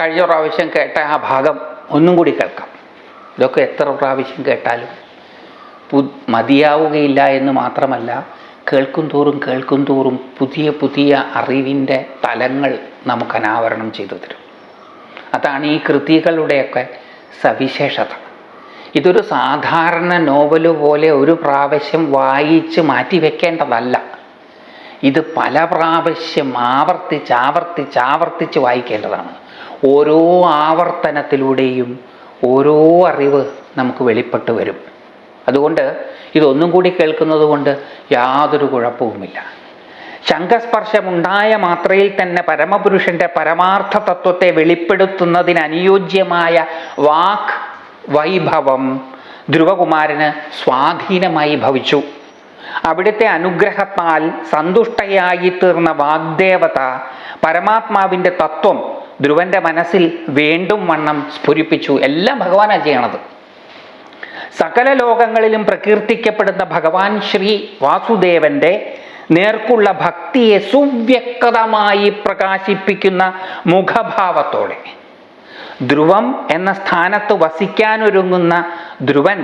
കഴിഞ്ഞ പ്രാവശ്യം കേട്ട ആ ഭാഗം ഒന്നും കൂടി കേൾക്കാം. ഇതൊക്കെ എത്ര പ്രാവശ്യം കേട്ടാലും പു മതിയാവുകയില്ല എന്ന് മാത്രമല്ല കേൾക്കും തോറും കേൾക്കും തോറും പുതിയ പുതിയ അറിവിന്റെ തലങ്ങൾ നമുക്ക് അനാവരണം ചെയ്തു തരും. അതാണ് ഈ കൃതികളുടെയൊക്കെ സവിശേഷത. ഇതൊരു സാധാരണ നോവൽ പോലെ ഒരു പ്രാവശ്യം വായിച്ച് മാറ്റി വെക്കേണ്ടതല്ല. ഇത് പല പ്രാവശ്യം ആവർത്തിച്ച് ആവർത്തിച്ച് ആവർത്തിച്ച് വായിക്കേണ്ടതാണ്. ഓരോ ആവർത്തനത്തിലൂടെയും ഓരോ അറിവ് നമുക്ക് വെളിപ്പെട്ട് വരും. അതുകൊണ്ട് ഇതൊന്നും കൂടി കേൾക്കുന്നത് കൊണ്ട് യാതൊരു കുഴപ്പവുമില്ല. ശംഖസ്പർശമുണ്ടായ മാത്രയിൽ തന്നെ പരമപുരുഷന്റെ പരമാർത്ഥ തത്വത്തെ വെളിപ്പെടുത്തുന്നതിന് അനുയോജ്യമായ വാക് വൈഭവം ധ്രുവകുമാരന് സ്വാധീനമായി ഭവിച്ചു. അവിടുത്തെ അനുഗ്രഹത്താൽ സന്തുഷ്ടയായി തീർന്ന വാഗ്ദേവത പരമാത്മാവിന്റെ തത്വം ധ്രുവന്റെ മനസ്സിൽ വീണ്ടും വണ്ണം സ്ഫുരിപ്പിച്ചു. എല്ലാം ഭഗവാനാണ് ചെയ്യണത്. സകല ലോകങ്ങളിലും പ്രകീർത്തിക്കപ്പെടുന്ന ഭഗവാൻ ശ്രീ വാസുദേവന്റെ നേർക്കുള്ള ഭക്തിയെ സുവ്യക്തമായി പ്രകാശിപ്പിക്കുന്ന മുഖഭാവത്തോടെ. ധ്രുവം എന്ന സ്ഥാനത്ത് വസിക്കാനൊരുങ്ങുന്ന ധ്രുവൻ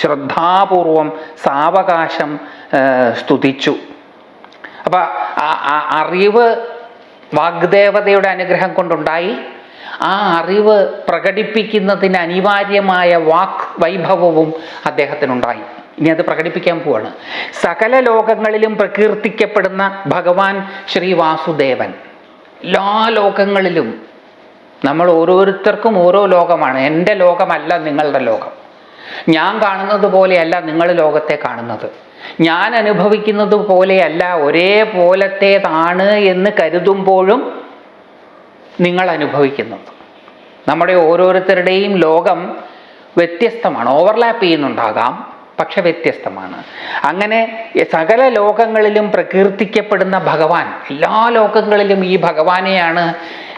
ശ്രദ്ധാപൂർവം സാവകാശം സ്തുതിച്ചു. അപ്പൊ അറിവ് വാഗ്ദേവതയുടെ അനുഗ്രഹം കൊണ്ടുണ്ടായി. ആ അറിവ് പ്രകടിപ്പിക്കുന്നതിന് അനിവാര്യമായ വാക്ക് വൈഭവവും അദ്ദേഹത്തിനുണ്ടായി. ഇനി അത് പ്രകടിപ്പിക്കാൻ പോവാണ്. സകല ലോകങ്ങളിലും പ്രകീർത്തിക്കപ്പെടുന്ന ഭഗവാൻ ശ്രീ വാസുദേവൻ. എല്ലാ ലോകങ്ങളിലും നമ്മൾ ഓരോരുത്തർക്കും ഓരോ ലോകമാണ്. എന്റെ ലോകമല്ല നിങ്ങളുടെ ലോകം. ഞാൻ കാണുന്നത് പോലെയല്ല നിങ്ങൾ ലോകത്തെ കാണുന്നത്. ഞാൻ അനുഭവിക്കുന്നത് പോലെയല്ല ഒരേ പോലത്തേതാണ് എന്ന് കരുതുമ്പോഴും നിങ്ങൾ അനുഭവിക്കുന്നത് നമ്മുടെ ഓരോരുത്തരുടെയും ലോകം വ്യത്യസ്തമാണ്. ഓവർലാപ്പ് ചെയ്യുന്നുണ്ടാകാം പക്ഷെ വ്യത്യസ്തമാണ്. അങ്ങനെ സകല ലോകങ്ങളിലും പ്രകീർത്തിക്കപ്പെടുന്ന ഭഗവാൻ എല്ലാ ലോകങ്ങളിലും ഈ ഭഗവാനെയാണ്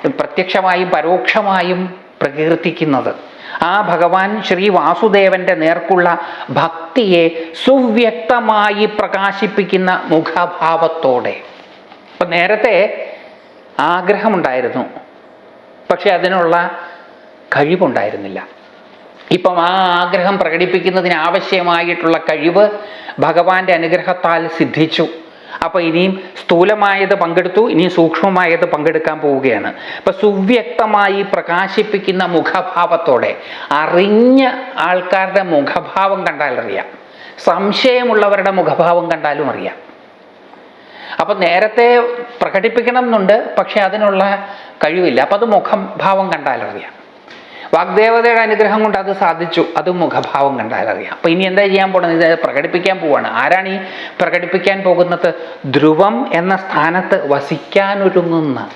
പ്രത്യക്ഷമായും പരോക്ഷമായും പ്രകീർത്തിക്കുന്നത്. ആ ഭഗവാൻ ശ്രീ വാസുദേവന്റെ നേർക്കുള്ള ഭക്തിയെ സുവ്യക്തമായി പ്രകാശിപ്പിക്കുന്ന മുഖഭാവത്തോടെ. ഇപ്പൊ നേരത്തെ ആഗ്രഹമുണ്ടായിരുന്നു. പക്ഷെ അതിനുള്ള കഴിവുണ്ടായിരുന്നില്ല. ഇപ്പം ആ ആഗ്രഹം പ്രകടിപ്പിക്കുന്നതിന് ആവശ്യമായിട്ടുള്ള കഴിവ് ഭഗവാന്റെ അനുഗ്രഹത്താൽ സിദ്ധിച്ചു. അപ്പോൾ ഇനിയും സ്ഥൂലമായത് പങ്കെടുത്തു ഇനിയും സൂക്ഷ്മമായത് പങ്കെടുക്കാൻ പോവുകയാണ്. അപ്പം സുവ്യക്തമായി പ്രകാശിപ്പിക്കുന്ന മുഖഭാവത്തോടെ അറിഞ്ഞ ആൾക്കാരുടെ മുഖഭാവം കണ്ടാൽ അറിയാം. സംശയമുള്ളവരുടെ മുഖഭാവം കണ്ടാലും അറിയാം. അപ്പം നേരത്തെ പ്രകടിപ്പിക്കണം എന്നുണ്ട് പക്ഷെ അതിനുള്ള കഴിവില്ല. അപ്പം അത് മുഖഭാവം കണ്ടാലറിയാം വാഗ്ദേവതയുടെ അനുഗ്രഹം കൊണ്ട് അത് സാധിച്ചു. അത് മുഖഭാവം കണ്ടാലറിയാം അപ്പം ഇനി എന്താ ചെയ്യാൻ പോകുന്നത് ഇത് പ്രകടിപ്പിക്കാൻ പോവാണ്. ആരാണ് ഈ പ്രകടിപ്പിക്കാൻ പോകുന്നത്? ധ്രുവം എന്ന സ്ഥാനത്ത് വസിക്കാനൊരുങ്ങുന്ന.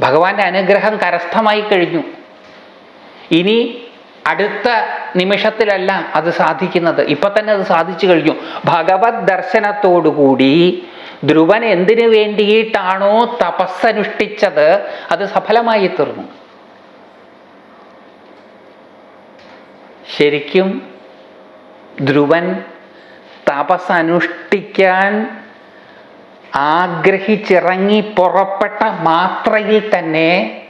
ഭഗവാന്റെ അനുഗ്രഹം കരസ്ഥമായി കഴിഞ്ഞു. ഇനി അടുത്ത നിമിഷത്തിലല്ല അത് സാധിക്കുന്നത്. ഇപ്പൊ തന്നെ അത് സാധിച്ചു കഴിഞ്ഞു. ഭഗവത് ദർശനത്തോടുകൂടി ധ്രുവൻ എന്തിനു വേണ്ടിയിട്ടാണോ തപസ്സനുഷ്ഠിച്ചത്? അത് സഫലമായി തീർന്നു. ശരിക്കും ധ്രുവൻ തപസ്സനുഷ്ഠിക്കാൻ ആഗ്രഹിച്ചിറങ്ങി പുറപ്പെട്ട മാത്രയിൽ തന്നെ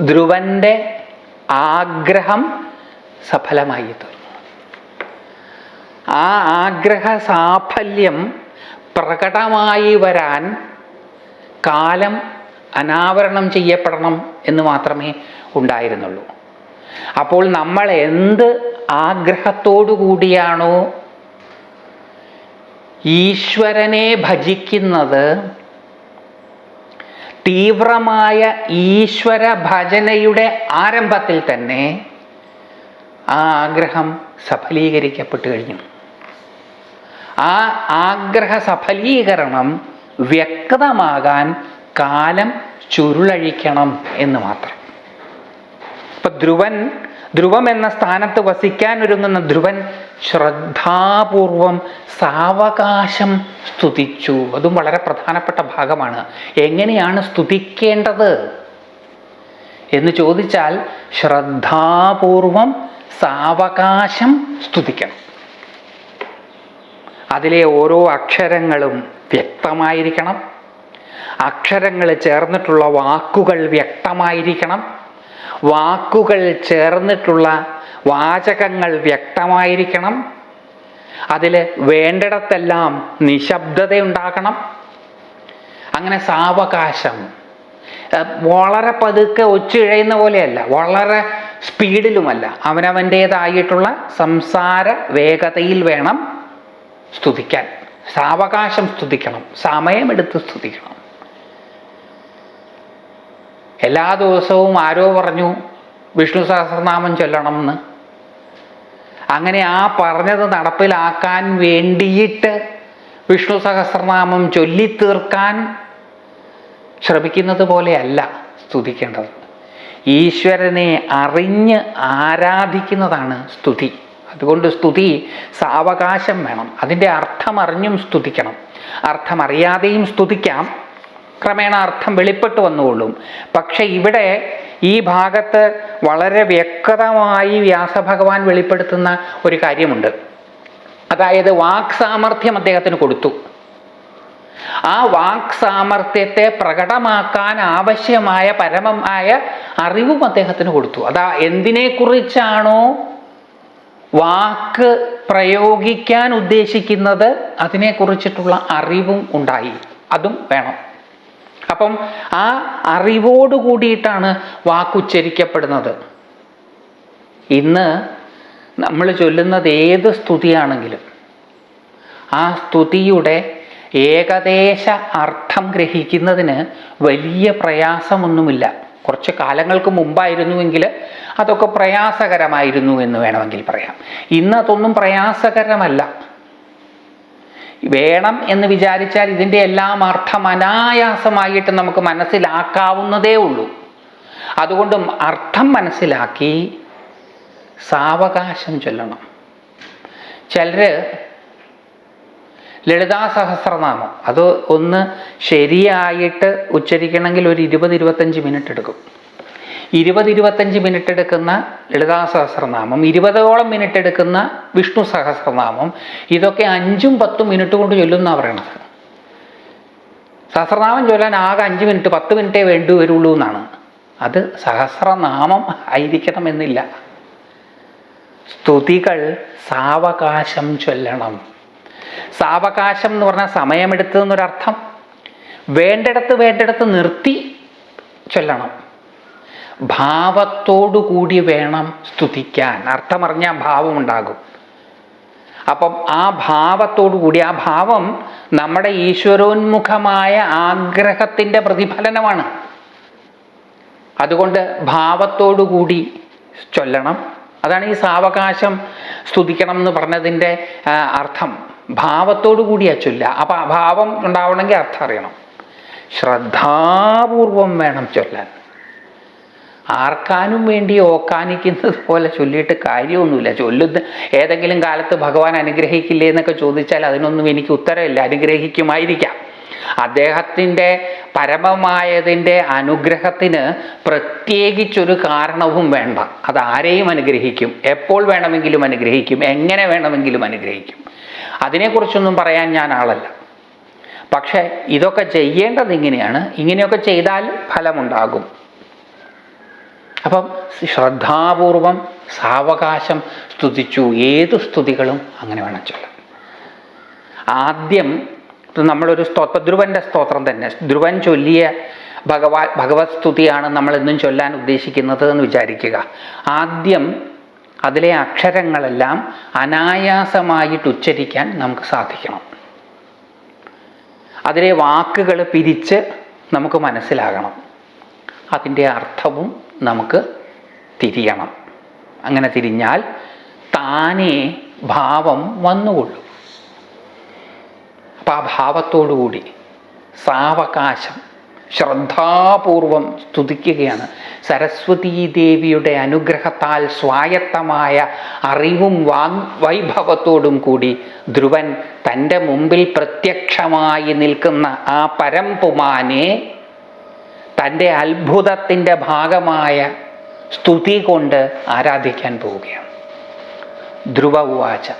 ധ്രുവന്റെ ആഗ്രഹം സഫലമായി തീർന്നു. ആ ആഗ്രഹ സാഫല്യം പ്രകടമായി വരാൻ കാലം അനാവരണം ചെയ്യപ്പെടണം എന്ന് മാത്രമേ ഉണ്ടായിരുന്നുള്ളൂ. അപ്പോൾ നമ്മൾ എന്ത് ആഗ്രഹത്തോടു കൂടിയാണോ ഈശ്വരനെ ഭജിക്കുന്നത് തീവ്രമായ ഈശ്വര ഭജനയുടെ ആരംഭത്തിൽ തന്നെ ആ ആഗ്രഹം സഫലീകരിക്കപ്പെട്ടു കഴിഞ്ഞു. ആ ആഗ്രഹ സഫലീകരണം വ്യക്തമാകാൻ കാലം ചുരുളഴിക്കണം എന്ന് മാത്രം. ഇപ്പൊ ധ്രുവൻ ധ്രുവം എന്ന സ്ഥാനത്ത് വസിക്കാൻ ഒരുങ്ങുന്ന ധ്രുവൻ ശ്രദ്ധാപൂർവം സാവകാശം സ്തുതിച്ചു. അതും വളരെ പ്രധാനപ്പെട്ട ഭാഗമാണ്. എങ്ങനെയാണ് സ്തുതിക്കേണ്ടത്? എന്ന് ചോദിച്ചാൽ ശ്രദ്ധാപൂർവം സാവകാശം സ്തുതിക്കണം. അതിലെ ഓരോ അക്ഷരങ്ങളും വ്യക്തമായിരിക്കണം. അക്ഷരങ്ങൾ ചേർന്നിട്ടുള്ള വാക്കുകൾ വ്യക്തമായിരിക്കണം. വാക്കുകൾ ചേർന്നിട്ടുള്ള വാചകങ്ങൾ വ്യക്തമായിരിക്കണം. അതിൽ വേണ്ടിടത്തെല്ലാം നിശബ്ദതയുണ്ടാകണം. അങ്ങനെ സാവകാശം. വളരെ പതുക്കെ ഒച്ചിഴയുന്ന പോലെയല്ല വളരെ സ്പീഡിലുമല്ല. അവനവന്റേതായിട്ടുള്ള സംസാര വേഗതയിൽ വേണം സ്തുതിക്കാൻ. സാവകാശം സ്തുതിക്കണം. സമയമെടുത്ത് സ്തുതിക്കണം. എല്ലാ ദിവസവും ആരോ പറഞ്ഞു വിഷ്ണു സഹസ്രനാമം ചൊല്ലണം എന്ന് അങ്ങനെ ആ പറഞ്ഞത് നടപ്പിലാക്കാൻ വേണ്ടിയിട്ട് വിഷ്ണു സഹസ്രനാമം ചൊല്ലിത്തീർക്കാൻ ശ്രമിക്കുന്നത് പോലെയല്ല സ്തുതിക്കേണ്ടത്. ഈശ്വരനെ അറിഞ്ഞ് ആരാധിക്കുന്നതാണ് സ്തുതി. അതുകൊണ്ട് സ്തുതി സാവകാശം വേണം. അതിന്റെ അർത്ഥം അറിഞ്ഞും സ്തുതിക്കണം. അർത്ഥമറിയാതെയും സ്തുതിക്കാം. ക്രമേണ അർത്ഥം വെളിപ്പെട്ട് വന്നുകൊള്ളും. പക്ഷെ ഇവിടെ ഈ ഭാഗത്ത് വളരെ വ്യക്തമായി വ്യാസഭഗവാൻ വെളിപ്പെടുത്തുന്ന ഒരു കാര്യമുണ്ട്. അതായത് വാക് സാമർഥ്യം അദ്ദേഹത്തിന് കൊടുത്തു. ആ വാക് സാമർഥ്യത്തെ പ്രകടമാക്കാൻ ആവശ്യമായ പരമമായ അറിവും അദ്ദേഹത്തിന് കൊടുത്തു. അതാ എന്തിനെക്കുറിച്ചാണോ വാക്ക് പ്രയോഗിക്കാൻ ഉദ്ദേശിക്കുന്നത് അതിനെക്കുറിച്ചിട്ടുള്ള അറിവും ഉണ്ടായി. അതും വേണം. അപ്പം ആ അറിവോട് കൂടിയിട്ടാണ് വാക്കുച്ചരിക്കപ്പെടുന്നത്. ഇന്ന് നമ്മൾ ചൊല്ലുന്നത് ഏത് സ്തുതിയാണെങ്കിലും ആ സ്തുതിയുടെ ഏകദേശ അർത്ഥം ഗ്രഹിക്കുന്നതിന് വലിയ പ്രയാസമൊന്നുമില്ല. കുറച്ച് കാലങ്ങൾക്ക് മുമ്പായിരുന്നുവെങ്കിൽ അതൊക്കെ പ്രയാസകരമായിരുന്നു എന്ന് വേണമെങ്കിൽ പറയാം. ഇന്ന് അതൊന്നും പ്രയാസകരമല്ല. വേണം എന്ന് വിചാരിച്ചാൽ ഇതിന്റെ എല്ലാം അർത്ഥം അനായാസമായിട്ട് നമുക്ക് മനസ്സിലാക്കാവുന്നതേ ഉള്ളൂ. അതുകൊണ്ട് അർത്ഥം മനസ്സിലാക്കി സാവകാശം ചൊല്ലണം. ചിലര് ലളിതാ സഹസ്രനാമം അത് ഒന്ന് ശരിയായിട്ട് ഉച്ചരിക്കണമെങ്കിൽ ഒരു ഇരുപത് ഇരുപത്തഞ്ച് മിനിറ്റ് എടുക്കും. ഇരുപത് ഇരുപത്തഞ്ച് മിനിറ്റ് എടുക്കുന്ന ലളിതാ സഹസ്രനാമം ഇരുപതോളം മിനിറ്റ് എടുക്കുന്ന വിഷ്ണു സഹസ്രനാമം ഇതൊക്കെ അഞ്ചും പത്തും മിനിറ്റ് കൊണ്ട് ചൊല്ലുന്ന പറയണത്. സഹസ്രനാമം ചൊല്ലാൻ ആകെ അഞ്ച് മിനിറ്റ് പത്ത് മിനിറ്റേ വേണ്ടി വരുള്ളൂ എന്നാണ്. അത് സഹസ്രനാമം ആയിരിക്കണം എന്നില്ല. സ്തുതികൾ സാവകാശം ചൊല്ലണം. സാവകാശം എന്ന് പറഞ്ഞാൽ സമയമെടുത്തതെന്നൊരർത്ഥം. വേണ്ടിടത്ത് വേണ്ടിടത്ത് നിർത്തി ചൊല്ലണം. ഭാവത്തോടു കൂടി വേണം സ്തുതിക്കാൻ. അർത്ഥമറിഞ്ഞാൽ ഭാവമുണ്ടാകും. അപ്പം ആ ഭാവത്തോടു കൂടി ആ ഭാവം നമ്മുടെ ഈശ്വരോന്മുഖമായ ആഗ്രഹത്തിന്റെ പ്രതിഫലനമാണ്. അതുകൊണ്ട് ഭാവത്തോടു കൂടി ചൊല്ലണം. അതാണ് ഈ സാവകാശം സ്തുതിക്കണം എന്ന് പറഞ്ഞതിന്റെ അർത്ഥം. ഭാവത്തോടു കൂടിയാ ചൊല്ല അപ്പം ആ ഭാവം ഉണ്ടാവണമെങ്കിൽ അർത്ഥം അറിയണം. ശ്രദ്ധാപൂർവം വേണം ചൊല്ലാൻ. ആർക്കാനും വേണ്ടി ഓക്കാനിക്കുന്നത് പോലെ ചൊല്ലിയിട്ട് കാര്യമൊന്നുമില്ല. ചൊല്ലുന്ന ഏതെങ്കിലും കാലത്ത് ഭഗവാൻ അനുഗ്രഹിക്കില്ലേ എന്നൊക്കെ ചോദിച്ചാൽ അതിനൊന്നും എനിക്ക് ഉത്തരമില്ല. അനുഗ്രഹിക്കുമായിരിക്കാം. അദ്ദേഹത്തിന്റെ പരമമായതിന്റെ അനുഗ്രഹത്തിന് പ്രത്യേകിച്ചൊരു കാരണവും വേണ്ട. അത് ആരെയും അനുഗ്രഹിക്കും. എപ്പോൾ വേണമെങ്കിലും അനുഗ്രഹിക്കും. എങ്ങനെ വേണമെങ്കിലും അനുഗ്രഹിക്കും. അതിനെക്കുറിച്ചൊന്നും പറയാൻ ഞാൻ ആളല്ല. പക്ഷേ ഇതൊക്കെ ചെയ്യേണ്ടത് ഇങ്ങനെയാണ്. ഇങ്ങനെയൊക്കെ ചെയ്താൽ ഫലമുണ്ടാകും. അപ്പം ശ്രദ്ധാപൂർവം സാവകാശം സ്തുതിച്ചു ഏത് സ്തുതികളും അങ്ങനെ വേണം ചൊല്ല. ആദ്യം നമ്മളൊരു സ്തോത്ര ധ്രുവന്റെ സ്തോത്രം തന്നെ. ധ്രുവൻ ചൊല്ലിയ ഭഗവാ ഭഗവത് സ്തുതിയാണ് നമ്മൾ എന്നും ചൊല്ലാൻ ഉദ്ദേശിക്കുന്നത് എന്ന് വിചാരിക്കുക. ആദ്യം അതിലെ അക്ഷരങ്ങളെല്ലാം അനായാസമായിട്ട് ഉച്ചരിക്കാൻ നമുക്ക് സാധിക്കണം. അതിലെ വാക്കുകൾ പിരിച്ച് നമുക്ക് മനസ്സിലാകണം. അതിന്റെ അർത്ഥവും നമുക്ക് തിരിയണം. അങ്ങനെ തിരിഞ്ഞാൽ താനേ ഭാവം വന്നുകൊള്ളും. അപ്പം ആ ഭാവത്തോടുകൂടി സാവകാശം ശ്രദ്ധാപൂർവം സ്തുതിക്കുകയാണ്. സരസ്വതീ ദേവിയുടെ അനുഗ്രഹത്താൽ സ്വായത്തമായ അറിവും വാങ് വൈഭവത്തോടും കൂടി ധ്രുവൻ തന്റെ മുമ്പിൽ പ്രത്യക്ഷമായി നിൽക്കുന്ന ആ പരംപുമാനെ തന്റെ അത്ഭുതത്തിന്റെ ഭാഗമായ സ്തുതി കൊണ്ട് ആരാധിക്കാൻ പോവുകയാണ്. ധ്രുവ ഉവാച.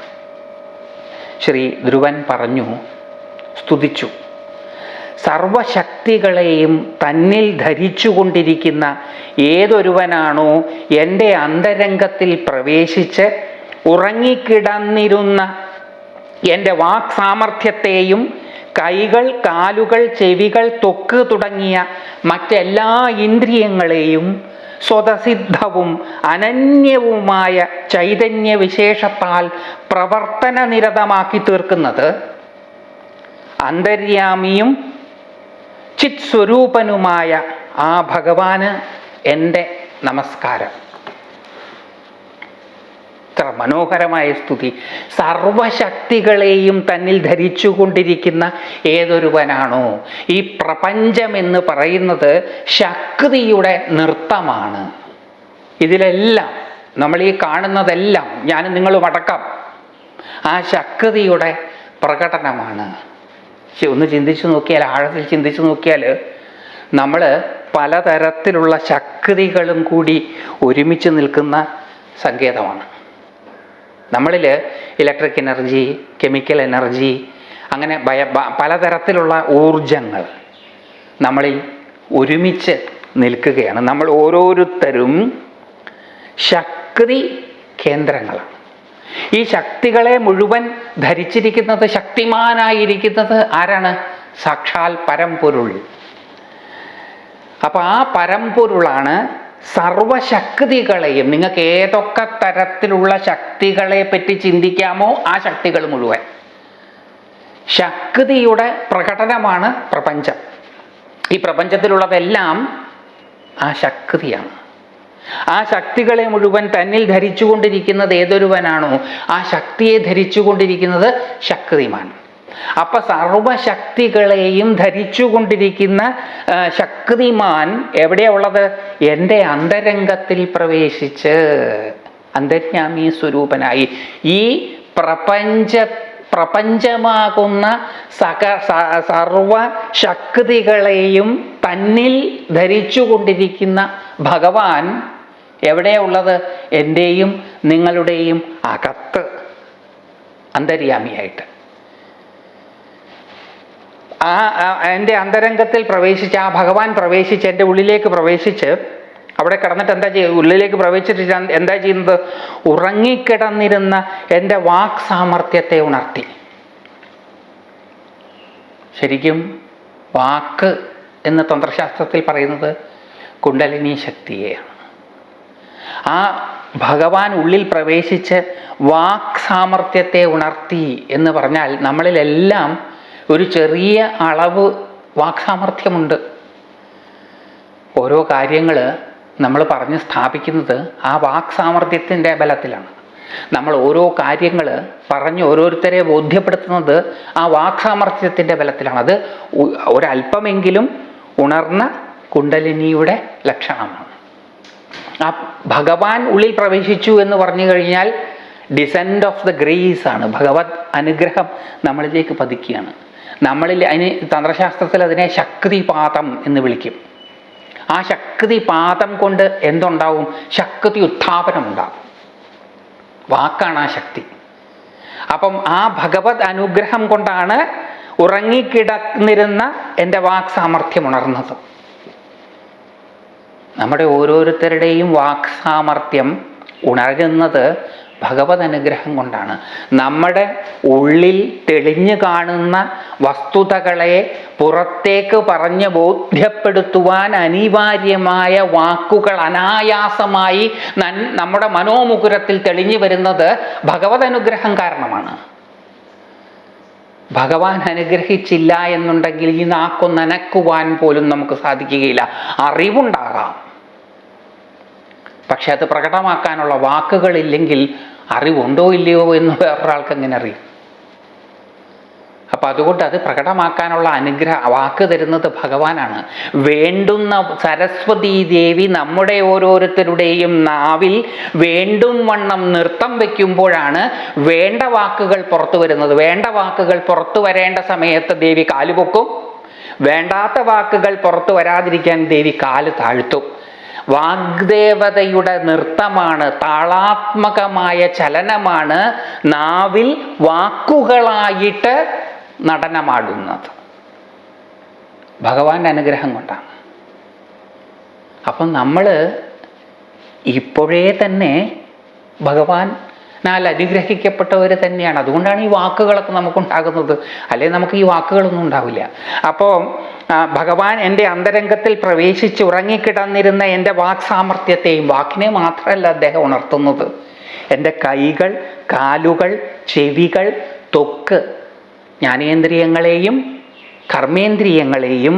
ശ്രീ ധ്രുവൻ പറഞ്ഞു സ്തുതിച്ചു. സർവശക്തികളെയും തന്നിൽ ധരിച്ചുകൊണ്ടിരിക്കുന്ന ഏതൊരുവനാണോ എന്റെ അന്തരംഗത്തിൽ പ്രവേശിച്ച് ഉറങ്ങിക്കിടന്നിരുന്ന എന്റെ വാക് സാമർഥ്യത്തെയും കൈകൾ കാലുകൾ ചെവികൾ തൊക്ക് തുടങ്ങിയ മറ്റെല്ലാ ഇന്ദ്രിയങ്ങളെയും സ്വതസിദ്ധവും അനന്യവുമായ ചൈതന്യ വിശേഷത്താൽ പ്രവർത്തനനിരതമാക്കി തീർക്കുന്നത് അന്തര്യാമിയും ചിത് സ്വരൂപനുമായ ആ ഭഗവാന് എന്റെ നമസ്കാരം. ഇത്ര മനോഹരമായ സ്തുതി. സർവശക്തികളെയും തന്നിൽ ധരിച്ചുകൊണ്ടിരിക്കുന്ന ഏതൊരുവനാണോ? ഈ പ്രപഞ്ചം എന്ന് പറയുന്നത് ശക്തിയുടെ നൃത്തമാണ്. ഇതിലെല്ലാം നമ്മൾ ഈ കാണുന്നതെല്ലാം ഞാൻ നിങ്ങളും അടക്കം ആ ശക്തിയുടെ പ്രകടനമാണ്. ഒന്ന് ചിന്തിച്ചു നോക്കിയാൽ ആഴത്തിൽ ചിന്തിച്ചു നോക്കിയാൽ നമ്മൾ പലതരത്തിലുള്ള ശക്തികളും കൂടി ഒരുമിച്ച് നിൽക്കുന്ന സങ്കേതമാണ്. നമ്മളിൽ ഇലക്ട്രിക് എനർജി കെമിക്കൽ എനർജി അങ്ങനെ ഭയ പലതരത്തിലുള്ള ഊർജങ്ങൾ നമ്മളിൽ ഒരുമിച്ച് നിൽക്കുകയാണ്. നമ്മൾ ഓരോരുത്തരും ശക്തി കേന്ദ്രങ്ങളാണ്. ഈ ശക്തികളെ മുഴുവൻ ധരിച്ചിരിക്കുന്നത് ശക്തിമാനായിരിക്കുന്നത് ആരാണ്? സാക്ഷാൽ പരമ്പൊരുൾ അപ്പോൾ ആ പരമ്പൊരുളാണ് സർവശക്തികളെയും നിങ്ങൾക്ക് ഏതൊക്കെ തരത്തിലുള്ള ശക്തികളെ പറ്റി ചിന്തിക്കാമോ ആ ശക്തികൾ മുഴുവൻ. ശക്തിയുടെ പ്രകടനമാണ് പ്രപഞ്ചം. ഈ പ്രപഞ്ചത്തിലുള്ളതെല്ലാം ആ ശക്തിയാണ്. ആ ശക്തികളെ മുഴുവൻ തന്നിൽ ധരിച്ചുകൊണ്ടിരിക്കുന്നത് ഏതൊരുവനാണോ ആ ശക്തിയെ ധരിച്ചുകൊണ്ടിരിക്കുന്നത് ശക്തിമാൻ. അപ്പൊ സർവശക്തികളെയും ധരിച്ചുകൊണ്ടിരിക്കുന്ന ശക്തിമാൻ എവിടെയാ ഉള്ളത്? എന്റെ അന്തരംഗത്തിൽ പ്രവേശിച്ച് അന്തര്യാമി സ്വരൂപനായി. ഈ പ്രപഞ്ച പ്രപഞ്ചമാകുന്ന സക സർവ ശക്തികളെയും തന്നിൽ ധരിച്ചുകൊണ്ടിരിക്കുന്ന ഭഗവാൻ എവിടെയുള്ളത് എന്റെയും നിങ്ങളുടെയും അകത്ത് അന്തര്യാമിയായിട്ട്. ആ എന്റെ അന്തരംഗത്തിൽ പ്രവേശിച്ച് ആ ഭഗവാൻ പ്രവേശിച്ച് എന്റെ ഉള്ളിലേക്ക് പ്രവേശിച്ച് അവിടെ കിടന്നിട്ട് എന്താ ചെയ്യുക ഉള്ളിലേക്ക് പ്രവേശിച്ചിട്ട് എന്താ ചെയ്യുന്നത്? ഉറങ്ങിക്കിടന്നിരുന്ന എന്റെ വാക് സാമർഥ്യത്തെ ഉണർത്തി. ശരിക്കും വാക്ക് എന്ന് തന്ത്രശാസ്ത്രത്തിൽ പറയുന്നത് കുണ്ടലിനി ശക്തിയെയാണ്. ആ ഭഗവാൻ ഉള്ളിൽ പ്രവേശിച്ച് വാക് സാമർഥ്യത്തെ ഉണർത്തി എന്ന് പറഞ്ഞാൽ നമ്മളിലെല്ലാം ഒരു ചെറിയ അളവ് വാക്സാമർഥ്യമുണ്ട്. ഓരോ കാര്യങ്ങൾ നമ്മൾ പറഞ്ഞ് സ്ഥാപിക്കുന്നത് ആ വാക് സാമർഥ്യത്തിന്റെ ബലത്തിലാണ്. നമ്മൾ ഓരോ കാര്യങ്ങൾ പറഞ്ഞ് ഓരോരുത്തരെ ബോധ്യപ്പെടുത്തുന്നത് ആ വാക് സാമർഥ്യത്തിന്റെ ബലത്തിലാണ്. അത് ഒരല്പമെങ്കിലും ഉണർന്ന കുണ്ടലിനിയുടെ ലക്ഷണമാണ്. ആ ഭഗവാൻ ഉള്ളിൽ പ്രവേശിച്ചു എന്ന് പറഞ്ഞു കഴിഞ്ഞാൽ ഡിസെൻഡ് ഓഫ് ദ ഗ്രേസ് ആണ് ഭഗവത് അനുഗ്രഹം നമ്മളിലേക്ക് പതിക്കുകയാണ്. നമ്മളിൽ അതിന് തന്ത്രശാസ്ത്രത്തിൽ അതിനെ ശക്തിപാതം എന്ന് വിളിക്കും. ആ ശക്തിപാതം കൊണ്ട് എന്തുണ്ടാവും? ശക്തി ഉത്ഥാപനം ഉണ്ടാവും വാക്കാണ് ആ ശക്തി. അപ്പം ആ ഭഗവത് അനുഗ്രഹം കൊണ്ടാണ് ഉറങ്ങിക്കിടന്നിരുന്ന എന്റെ വാക് സാമർഥ്യം ഉണർന്നത്. നമ്മുടെ ഓരോരുത്തരുടെയും വാക് സാമർഥ്യം ഉണരുന്നത് ഭഗവത് അനുഗ്രഹം കൊണ്ടാണ്. നമ്മുടെ ഉള്ളിൽ തെളിഞ്ഞു കാണുന്ന വസ്തുതകളെ പുറത്തേക്ക് പറഞ്ഞ് ബോധ്യപ്പെടുത്തുവാൻ അനിവാര്യമായ വാക്കുകൾ അനായാസമായി നമ്മുടെ മനോമുകുരത്തിൽ തെളിഞ്ഞു വരുന്നത് ഭഗവത് അനുഗ്രഹം കാരണമാണ്. ഭഗവാൻ അനുഗ്രഹിച്ചില്ല എന്നുണ്ടെങ്കിൽ ഈ നാക്കൊന്നനക്കുവാൻ പോലും നമുക്ക് സാധിക്കുകയില്ല. അറിവുണ്ടാകാം. പക്ഷെ അത് പ്രകടമാക്കാനുള്ള വാക്കുകളില്ലെങ്കിൽ അറിവുണ്ടോ ഇല്ലയോ എന്ന് വേറൊരാൾക്ക് എങ്ങനെ അറിയും? അപ്പം അതുകൊണ്ട് അത് പ്രകടമാക്കാനുള്ള അനുഗ്രഹ വാക്ക് തരുന്നത് ഭഗവാനാണ്. വേണ്ടുന്ന സരസ്വതി ദേവി നമ്മുടെ ഓരോരുത്തരുടെയും നാവിൽ വേണ്ടും വണ്ണം നൃത്തം വയ്ക്കുമ്പോഴാണ് വേണ്ട വാക്കുകൾ പുറത്തു വരുന്നത്. വേണ്ട വാക്കുകൾ പുറത്തു വരേണ്ട സമയത്ത് ദേവി കാലുപൊക്കും. വേണ്ടാത്ത വാക്കുകൾ പുറത്തു വരാതിരിക്കാൻ ദേവി കാൽ താഴ്ത്തും. വാഗ്ദേവതയുടെ നൃത്തമാണ് താളാത്മകമായ ചലനമാണ് നാവിൽ വാക്കുകളായിട്ട് നടനമാടുന്നത്. ഭഗവാന്റെ അനുഗ്രഹം കൊണ്ടാണ്. അപ്പം നമ്മൾ ഇപ്പോഴേ തന്നെ ഭഗവാൻ നാൽ അനുഗ്രഹിക്കപ്പെട്ടവർ തന്നെയാണ്. അതുകൊണ്ടാണ് ഈ വാക്കുകളൊക്കെ നമുക്കുണ്ടാകുന്നത്. അല്ലെ നമുക്ക് ഈ വാക്കുകളൊന്നും ഉണ്ടാവില്ല. അപ്പോൾ ഭഗവാൻ എന്റെ അന്തരംഗത്തിൽ പ്രവേശിച്ച് ഉറങ്ങിക്കിടന്നിരുന്ന എന്റെ വാക് സാമർഥ്യത്തെയും വാക്കിനെ മാത്രമല്ല അദ്ദേഹം ഉണർത്തുന്നത്. എന്റെ കൈകൾ കാലുകൾ ചെവികൾ തൊക്ക് ജ്ഞാനേന്ദ്രിയങ്ങളെയും കർമ്മേന്ദ്രിയങ്ങളെയും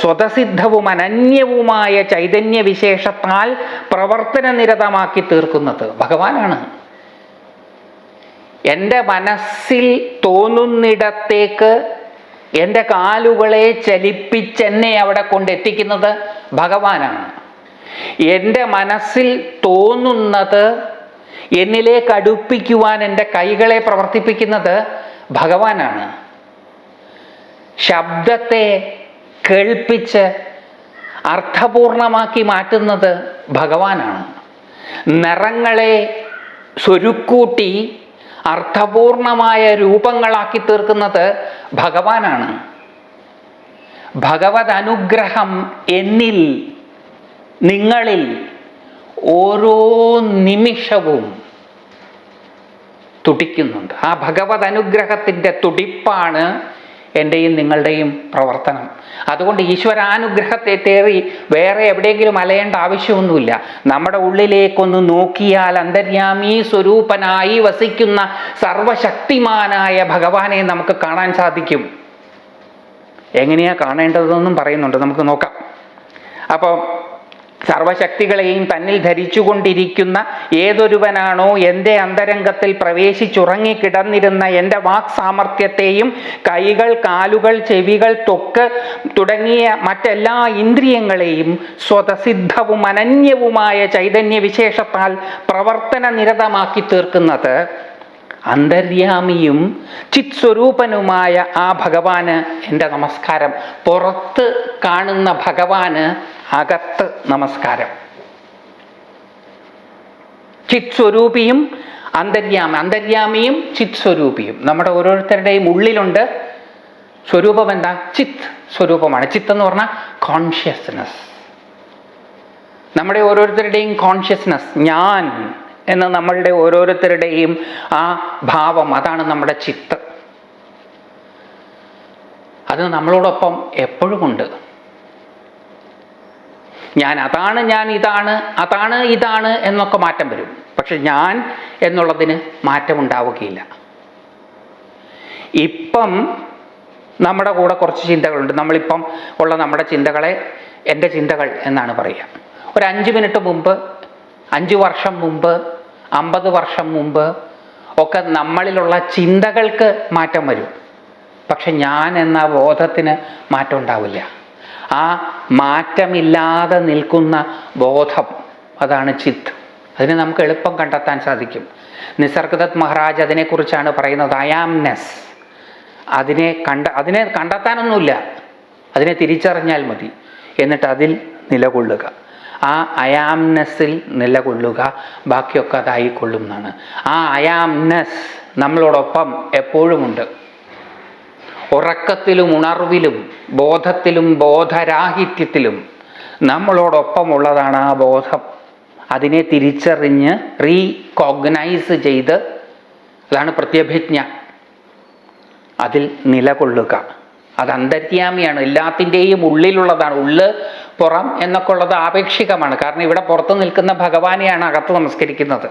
സ്വതസിദ്ധവും അനന്യവുമായ ചൈതന്യ വിശേഷത്താൽ പ്രവർത്തന നിരതമാക്കി തീർക്കുന്നത് ഭഗവാനാണ്. എന്റെ മനസ്സിൽ തോന്നുന്നിടത്തേക്ക് എന്റെ കാലുകളെ ചലിപ്പിച്ചെന്നെ അവിടെ കൊണ്ടെത്തിക്കുന്നത് ഭഗവാനാണ്. എന്റെ മനസ്സിൽ തോന്നുന്നത് എന്നിലേക്ക് അടുപ്പിക്കുവാൻ എന്റെ കൈകളെ പ്രവർത്തിപ്പിക്കുന്നത് ഭഗവാനാണ്. ശബ്ദത്തെ കേൾപ്പിച്ച് അർത്ഥപൂർണമാക്കി മാറ്റുന്നത് ഭഗവാനാണ്. നിറങ്ങളെ സ്വരുക്കൂട്ടി അർത്ഥപൂർണമായ രൂപങ്ങളാക്കി തീർക്കുന്നത് ഭഗവാനാണ്. ഭഗവത് അനുഗ്രഹം എന്നിൽ നിങ്ങളിൽ ഓരോ നിമിഷവും തുടിക്കുന്നുണ്ട്. ആ ഭഗവത് അനുഗ്രഹത്തിന്റെ തുടിപ്പാണ് എന്റെയും നിങ്ങളുടെയും പ്രവർത്തനം. അതുകൊണ്ട് ഈശ്വരാനുഗ്രഹത്തെ തേറി വേറെ എവിടെയെങ്കിലും അലയേണ്ട ആവശ്യമൊന്നുമില്ല. നമ്മുടെ ഉള്ളിലേക്കൊന്ന് നോക്കിയാൽ അന്തര്യാമീ സ്വരൂപനായി വസിക്കുന്ന സർവശക്തിമാനായ ഭഗവാനെ നമുക്ക് കാണാൻ സാധിക്കും. എങ്ങനെയാ കാണേണ്ടതെന്നും പറയുന്നുണ്ട്. നമുക്ക് നോക്കാം. അപ്പോൾ സർവശക്തികളെയും തന്നിൽ ധരിച്ചുകൊണ്ടിരിക്കുന്ന ഏതൊരുവനാണോ എന്റെ അന്തരംഗത്തിൽ പ്രവേശിച്ചുറങ്ങി കിടന്നിരുന്ന എന്റെ വാക് സാമർഥ്യത്തെയും കൈകൾ കാലുകൾ ചെവികൾ തൊക്ക് തുടങ്ങിയ മറ്റെല്ലാ ഇന്ദ്രിയങ്ങളെയും സ്വതസിദ്ധവും അനന്യവുമായ ചൈതന്യ വിശേഷത്താൽ പ്രവർത്തന നിരതമാക്കി തീർക്കുന്നത് അന്തര്യാമിയും ചിത് സ്വരൂപനുമായ ആ ഭഗവാന് എന്റെ നമസ്കാരം. പുറത്ത് കാണുന്ന ഭഗവാന് അകത്ത് നമസ്കാരം. ചിത് സ്വരൂപിയും അന്തര്യാമി അന്തര്യാമിയും ചിത് സ്വരൂപിയും നമ്മുടെ ഓരോരുത്തരുടെയും ഉള്ളിലുണ്ട് സ്വരൂപം എന്താ? ചിത് സ്വരൂപമാണ്. ചിത്ത് എന്ന് പറഞ്ഞാൽ കോൺഷ്യസ്നസ് നമ്മുടെ ഓരോരുത്തരുടെയും കോൺഷ്യസ്നസ് ഞാൻ എന്ന നമ്മളുടെ ഓരോരുത്തരുടെയും ആ ഭാവം അതാണ് നമ്മുടെ ചിത്ത്. അത് നമ്മളോടൊപ്പം എപ്പോഴും ഉണ്ട് ഞാൻ അതാണ് ഞാൻ ഇതാണ് അതാണ് ഇതാണ് എന്നൊക്കെ മാറ്റം വരും. പക്ഷെ ഞാൻ എന്നുള്ളതിന് മാറ്റമുണ്ടാവുകയില്ല. ഇപ്പം നമ്മുടെ കൂടെ കുറച്ച് ചിന്തകളുണ്ട്. നമ്മളിപ്പം ഉള്ള നമ്മുടെ ചിന്തകളെ എന്റെ ചിന്തകൾ എന്നാണ് പറയുക. ഒരു അഞ്ച് മിനിറ്റ് മുമ്പ് അഞ്ച് വർഷം മുമ്പ് അമ്പത് വർഷം മുമ്പ് ഒക്കെ നമ്മളിലുള്ള ചിന്തകൾക്ക് മാറ്റം വരും. പക്ഷെ ഞാൻ എന്ന ബോധത്തിന് മാറ്റം ഉണ്ടാവില്ല. ആ മാറ്റമില്ലാതെ നിൽക്കുന്ന ബോധം അതാണ് ചിത്ത്. അതിനെ നമുക്ക് എളുപ്പം കണ്ടെത്താൻ സാധിക്കും. നിസർഗദത്ത് മഹാരാജ് അതിനെക്കുറിച്ചാണ് പറയുന്നത് അയാംനെസ് അതിനെ കണ്ട അതിനെ കണ്ടെത്താനൊന്നുമില്ല. അതിനെ തിരിച്ചറിഞ്ഞാൽ മതി. എന്നിട്ട് അതിൽ നിലകൊള്ളുക. ആ അയാംനെസ്സിൽ നിലകൊള്ളുക. ബാക്കിയൊക്കെ അതായിക്കൊള്ളും എന്നാണ്. ആ അയാംനെസ് നമ്മളോടൊപ്പം എപ്പോഴുമുണ്ട്. ഉറക്കത്തിലും ഉണർവിലും ബോധത്തിലും ബോധരാഹിത്യത്തിലും നമ്മളോടൊപ്പമുള്ളതാണ് ആ ബോധം. അതിനെ തിരിച്ചറിഞ്ഞ് റീകോഗ്നൈസ് ചെയ്ത് അതാണ് പ്രത്യഭിജ്ഞ. അതിൽ നിലകൊള്ളുക. അത് അന്തര്യാമിയാണ്. എല്ലാത്തിന്റെയും ഉള്ളിലുള്ളതാണ്. ഉള്ള് പുറം എന്നൊക്കെ ഉള്ളത് ആപേക്ഷികമാണ്. കാരണം ഇവിടെ പുറത്ത് നിൽക്കുന്ന ഭഗവാനെയാണ് അകത്ത് നമസ്കരിക്കുന്നത്.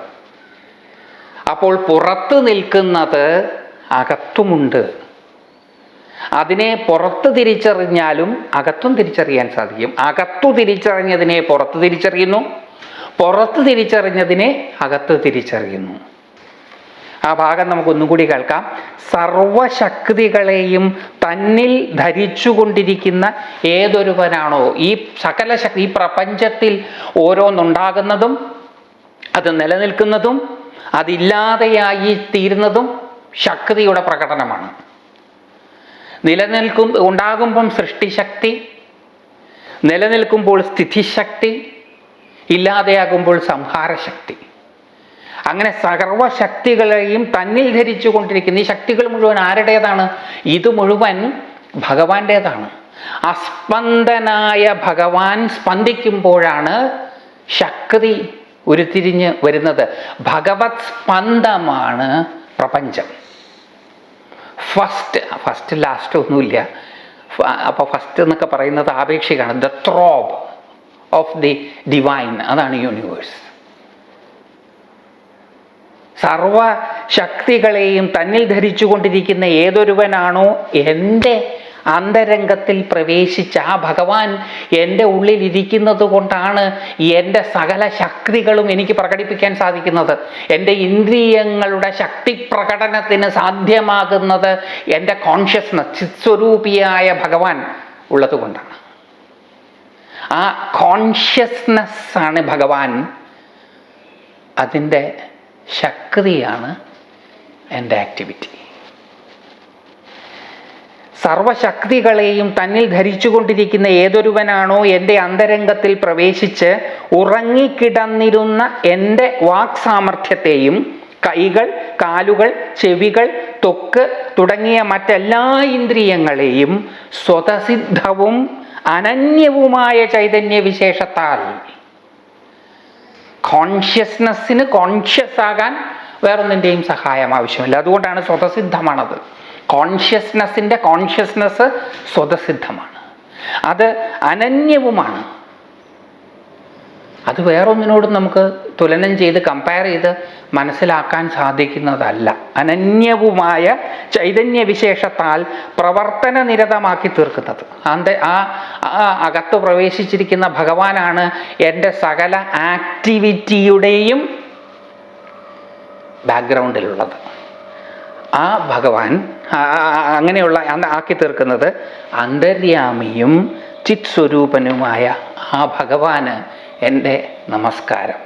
അപ്പോൾ പുറത്ത് നിൽക്കുന്നത് അകത്തുമുണ്ട്. അതിനെ പുറത്ത് തിരിച്ചറിഞ്ഞാലും അകത്തും തിരിച്ചറിയാൻ സാധിക്കും. അകത്തു തിരിച്ചറിഞ്ഞതിനെ പുറത്ത് തിരിച്ചറിയുന്നു. പുറത്ത് തിരിച്ചറിഞ്ഞതിനെ അകത്ത് തിരിച്ചറിയുന്നു. ആ ഭാഗം നമുക്ക് ഒന്നുകൂടി കേൾക്കാം. സർവശക്തികളെയും തന്നിൽ ധരിച്ചുകൊണ്ടിരിക്കുന്ന ഏതൊരുവനാണോ ഈ സകല ശക്തി ഈ പ്രപഞ്ചത്തിൽ ഓരോന്നുണ്ടാകുന്നതും അത് നിലനിൽക്കുന്നതും അതില്ലാതെയായി തീരുന്നതും ശക്തിയുടെ പ്രകടനമാണ്. നിലനിൽക്കും ഉണ്ടാകുമ്പം സൃഷ്ടിശക്തി നിലനിൽക്കുമ്പോൾ സ്ഥിതിശക്തി ഇല്ലാതെയാകുമ്പോൾ സംഹാരശക്തി. അങ്ങനെ സർവശക്തികളെയും തന്നിൽ ധരിച്ചു കൊണ്ടിരിക്കുന്ന ഈ ശക്തികൾ മുഴുവൻ ആരുടേതാണ്? ഇത് മുഴുവൻ ഭഗവാന്റേതാണ്. അസ്പന്ദനായ ഭഗവാൻ സ്പന്ദിക്കുമ്പോഴാണ് ശക്തി ഉരുത്തിരിഞ്ഞ് വരുന്നത്. ഭഗവത് സ്പന്ദമാണ് പ്രപഞ്ചം. ഫസ്റ്റ് ഫസ്റ്റ് ലാസ്റ്റ് ഒന്നുമില്ല. അപ്പോൾ ഫസ്റ്റ് എന്നൊക്കെ പറയുന്നത് ആപേക്ഷികമാണ്. The throb of the divine അതാണ് യൂണിവേഴ്സ് സർവ ശക്തികളെയും തന്നിൽ ധരിച്ചുകൊണ്ടിരിക്കുന്ന ഏതൊരുവനാണോ എന്റെ അന്തരംഗത്തിൽ പ്രവേശിച്ച ആ ഭഗവാൻ എന്റെ ഉള്ളിൽ ഇരിക്കുന്നത് കൊണ്ടാണ് എന്റെ സകല ശക്തികളും എനിക്ക് പ്രകടിപ്പിക്കാൻ സാധിക്കുന്നത്. എന്റെ ഇന്ദ്രിയങ്ങളുടെ ശക്തി പ്രകടനത്തിന് സാധ്യമാകുന്നത് എന്റെ കോൺഷ്യസ്നസ് ചിസ്വരൂപിയായ ഭഗവാൻ ഉള്ളതുകൊണ്ടാണ് ആ കോൺഷ്യസ്നെസ് ആണ് ഭഗവാൻ. അതിന്റെ ശക്തിയാണ് എന്റെ ആക്ടിവിറ്റി സർവശക്തികളെയും തന്നിൽ ധരിച്ചുകൊണ്ടിരിക്കുന്ന ഏതൊരുവനാണോ എന്റെ അന്തരംഗത്തിൽ പ്രവേശിച്ച് ഉറങ്ങിക്കിടന്നിരുന്ന എന്റെ വാക് സാമർഥ്യത്തെയും കൈകൾ കാലുകൾ ചെവികൾ തൊക്ക് തുടങ്ങിയ മറ്റെല്ലാ ഇന്ദ്രിയങ്ങളെയും സ്വതസിദ്ധവും അനന്യവുമായ ചൈതന്യ വിശേഷത്താൽ കോൺഷ്യസ്നെസ്സിന് കോൺഷ്യസ് ആകാൻ വേറൊന്നിന്റെയും സഹായം ആവശ്യമില്ല. അതുകൊണ്ടാണ് സ്വതസിദ്ധമാണത്. കോൺഷ്യസ്നെസ്സിന്റെ കോൺഷ്യസ്നെസ് സ്വതസിദ്ധമാണ്. അത് അനന്യവുമാണ്. അത് വേറൊന്നിനോടും നമുക്ക് തുലനം ചെയ്ത് കമ്പയർ ചെയ്ത് മനസ്സിലാക്കാൻ സാധിക്കുന്നതല്ല. അനന്യവുമായ ചൈതന്യ വിശേഷത്താൽ പ്രവർത്തന നിരതമാക്കി തീർക്കുന്നത്. അന്ത ആ ആ അകത്ത് പ്രവേശിച്ചിരിക്കുന്ന ഭഗവാനാണ് എന്റെ സകല ആക്ടിവിറ്റിയുടെയും ബാക്ക്ഗ്രൗണ്ടിലുള്ളത് ആ ഭഗവാൻ അങ്ങനെയുള്ള ആക്കി തീർക്കുന്നത് അന്തര്യാമിയും ചിത് സ്വരൂപനുമായ ആ ഭഗവാന് എന്റെ നമസ്കാരം.